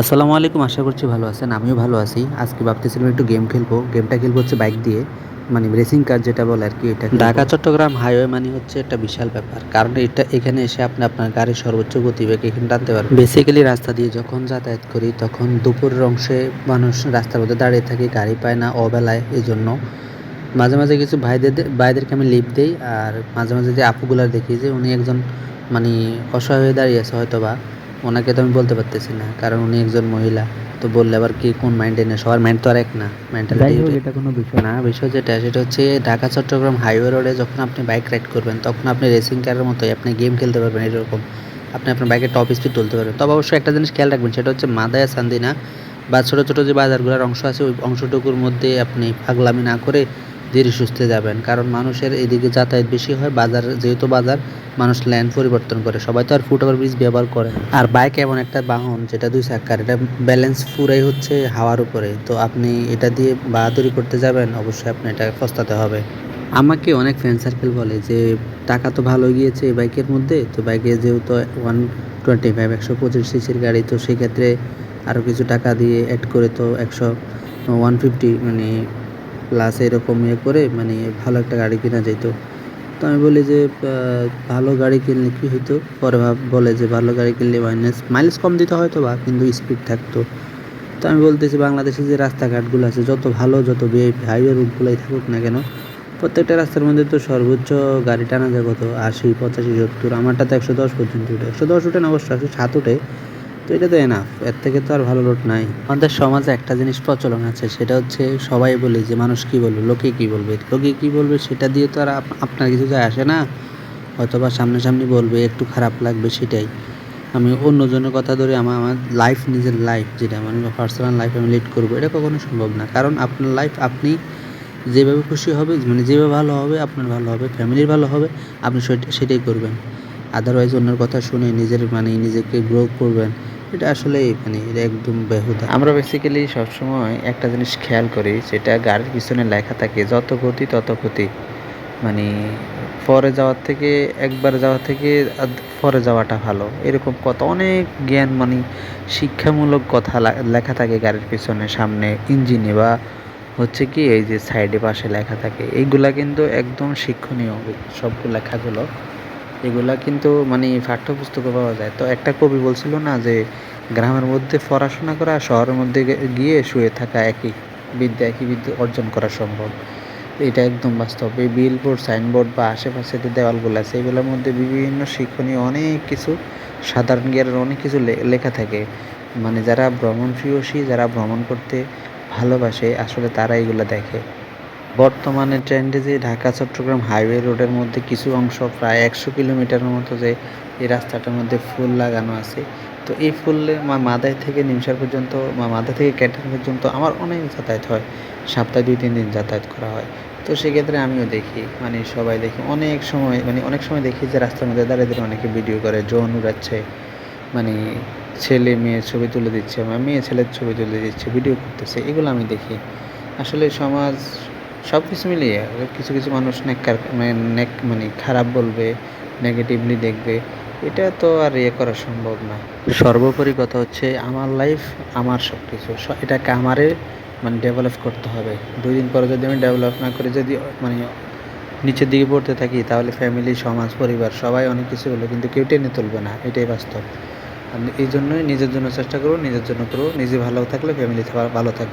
আসসালামু আলাইকুম আশা করছি ভালো আছেন আমিও ভালো আছি। আজকে ভাবতেছিলাম একটু গেম খেলব। গেমটা খেলব হচ্ছে বাইক দিয়ে মানে রেসিং কার যেটা বলে আর কি এটা ঢাকা চট্টগ্রাম হাইওয়ে মানে হচ্ছে একটা বিশাল ব্যাপার। কারণ এটা এখানে এসে আপনি আপনার গাড়ির সর্বোচ্চ গতিবেগ এখানে টানতে পারবেন। বেসিক্যালি রাস্তা দিয়ে যখন যাতায়াত করি তখন দুপুরের অংশে মানুষ রাস্তার মধ্যে দাঁড়িয়ে থাকে গাড়ি পায় না অবেলায় এই জন্য মাঝে মাঝে কিছু ভাইদের ভাইদেরকে আমি লিপ দিই। আর মাঝে মাঝে যে আপুগুলার দেখি যে উনি একজন মানে অসহায় হয়ে দাঁড়িয়ে আছে হয়তো বা ওনাকে তো আমি বলতে পারতেছি না কারণ উনি একজন মহিলা। তো বললে আবার কি কোন মাইন্ডে নেই? সবার মাইন্ড তো আর এক না মেন্টালিটি এটা কোনো বিষয় না। বিষয় যেটা সেটা হচ্ছে ঢাকা চট্টগ্রাম হাইওয়ে রোডে যখন আপনি বাইক রাইড করবেন তখন আপনি রেসিং কারের মতোই আপনি গেম খেলতে পারবেন এরকম। আপনি আপনার বাইকের টপ স্পিড তুলতে পারবেন। তবে অবশ্যই একটা জিনিস খেয়াল রাখবেন সেটা হচ্ছে মাদায়া সান্দিনা বা ছোটো ছোটো যে বাজারগুলোর অংশ আছে ওই অংশটুকুর মধ্যে আপনি পাগলামি না করে ধীরে সুস্থে যাবেন। কারণ মানুষের এদিকে যাতায়াত বেশি হয়, বাজার যেহেতু বাজার, মানুষ ল্যান্ড পরিবর্তন করে। সবাই তো আর ফুট ওভার ব্রিজ ব্যবহার করে আর বাইক এমন একটা বাহন, যেটা দুই চাক্কার এটা ব্যালেন্স পুরাই হচ্ছে হাওয়ার উপরে। তো আপনি এটা দিয়ে বাহাদুরি করতে যাবেন, অবশ্যই আপনি এটা পস্তাতে হবে। আমাকে অনেক ফ্রেন্ড সার্কেল বলে যে, টাকা তো ভালো গিয়েছে বাইকের মধ্যে, তো বাইকে যেহেতু ওয়ান টোয়েন্টি ফাইভ একশো পঁচিশ সিসির গাড়ি, তো সেক্ষেত্রে আরও কিছু টাকা দিয়ে অ্যাড করে তো একশো ওয়ান ফিফটি মানে প্লাস এরকম ইয়ে করে মানে ভালো একটা গাড়ি কেনা যেত তো আমি বলি যে ভালো গাড়ি কিনলে কী হতো পরে ভাব বলে যে, ভালো গাড়ি কিনলে মাইনাস মাইলেজ কম দিতে হয়তো বা, কিন্তু স্পিড থাকতো। তো আমি বলতেছি বাংলাদেশে যে রাস্তাঘাটগুলো আছে, যত ভালো, যত ভিআইপি হাইওয়ে রুটগুলোই থাকুক না কেন, প্রত্যেকটা রাস্তার মধ্যে তো সর্বোচ্চ গাড়ি টানা যায় কত? আশি, পঁচাশি, সত্তর, আমারটা তো একশো দশ পর্যন্ত উঠে। একশো দশ উঠে না, অবশ্য একশো সাত উঠে। তো এটা তো এনাফ এর থেকে তো আর ভালো রোড নাই। আমাদের সমাজে একটা জিনিস প্রচলন আছে, সেটা হচ্ছে সবাই বলে যে মানুষ কি বলবে, লোকে কি বলবে? লোকে কি বলবে সেটা দিয়ে তো আর আপনার কিছু যায় আসে না। হয়তোবা সামনাসামনি বলবে, একটু খারাপ লাগবে সেটাই। আমি অন্যজনের কথা ধরে আমার আমার লাইফ নিজের লাইফ যেটা মানে পার্সোনাল লাইফ আমি লিড করব, এটা কখনো সম্ভব না। কারণ আপনার লাইফ আপনি যেভাবে খুশি হবে মানে যেভাবে ভালো হবে, আপনার ভালো হবে ফ্যামিলির ভালো হবে, আপনি সেটাই করবেন। আদারওয়াইজ অন্যের কথা শুনে নিজের মানে নিজেকে গ্রো করবেন, এটা আসলে মানে এটা একদম বেহুদা। আমরা বেসিক্যালি সবসময় একটা জিনিস খেয়াল করি যেটা গাড়ির পিছনে লেখা থাকে, যত গতি তত ক্ষতি। মানে পরে যাওয়ার থেকে, একবার যাওয়ার থেকে পরে যাওয়াটা ভালো। এরকম কত অনেক জ্ঞান মানে শিক্ষামূলক কথা লেখা থাকে গাড়ির পিছনে, সামনে ইঞ্জিনে বা হচ্ছে কি, এই যে সাইডে পাশে লেখা থাকে। এইগুলা কিন্তু একদম শিক্ষণীয়, সবগুলো লেখাগুলো। এগুলা কিন্তু মানে পাঠ্যপুস্তকে পাওয়া যায়। তো একটা কবি বলছিল না যে, গ্রামের মধ্যে পড়াশোনা করা, শহরের মধ্যে গিয়ে শুয়ে থাকা একই বিদ্যা একই বিদ্যা অর্জন করা সম্ভব। এটা একদম বাস্তব। এই বিলবোর্ড সাইনবোর্ড বা আশেপাশে যে দেওয়ালগুলো আছে, এগুলোর মধ্যে বিভিন্ন শিক্ষণীয় অনেক কিছু, সাধারণ জ্ঞানের অনেক কিছু লেখা থাকে। মানে যারা ভ্রমণ প্রিয়সী যারা ভ্রমণ করতে ভালোবাসে, আসলে তারা এগুলো দেখে। বর্তমানে ট্রেন্ডে যে ঢাকা চট্টগ্রাম হাইওয়ে রোডের মধ্যে কিছু অংশ প্রায় একশো কিলোমিটারের মতো যে এই রাস্তাটার মধ্যে ফুল লাগানো আছে। তো এই ফুলে মাদায় থেকে নিমসার পর্যন্ত বা মাদা থেকে ক্যাটার পর্যন্ত আমার অনেক যাতায়াত হয়। সপ্তাহে দুই, তিন দিন যাতায়াত করা হয়। তো সেক্ষেত্রে আমিও দেখি মানে সবাই দেখি। অনেক সময় মানে অনেক সময় দেখি যে রাস্তার মধ্যে দাঁড়িয়ে দাঁড়িয়ে অনেকে ভিডিও করে, ড্রোন উড়াচ্ছে মানে ছেলে মেয়ে ছবি তুলে দিচ্ছে বা মেয়ে ছেলের ছবি তুলে দিচ্ছে, ভিডিও করতেছে, এগুলো আমি দেখি। আসলে সমাজ সব কিছু মিলিয়ে কিছু কিছু মানুষ নেককার মানে নেক মানে খারাপ বলবে নেগেটিভলি দেখবে, এটা তো আর ইয়ে করা সম্ভব না। সর্বোপরি কথা হচ্ছে আমার লাইফ আমার সব কিছু এটাকে আমারে মানে ডেভেলপ করতে হবে। দুই দিন পরে যদি আমি ডেভেলপ না করে, যদি মানে নিচের দিকে পড়তে থাকি, তাহলে ফ্যামিলি সমাজ, পরিবার, সবাই অনেক কিছু হলো, কিন্তু কেউ টেনে তুলবে না, এটাই বাস্তব। এই জন্যই নিজের জন্য চেষ্টা করো, নিজের জন্য করো, নিজে ভালো থাকলে ফ্যামিলি ভালো থাকবে।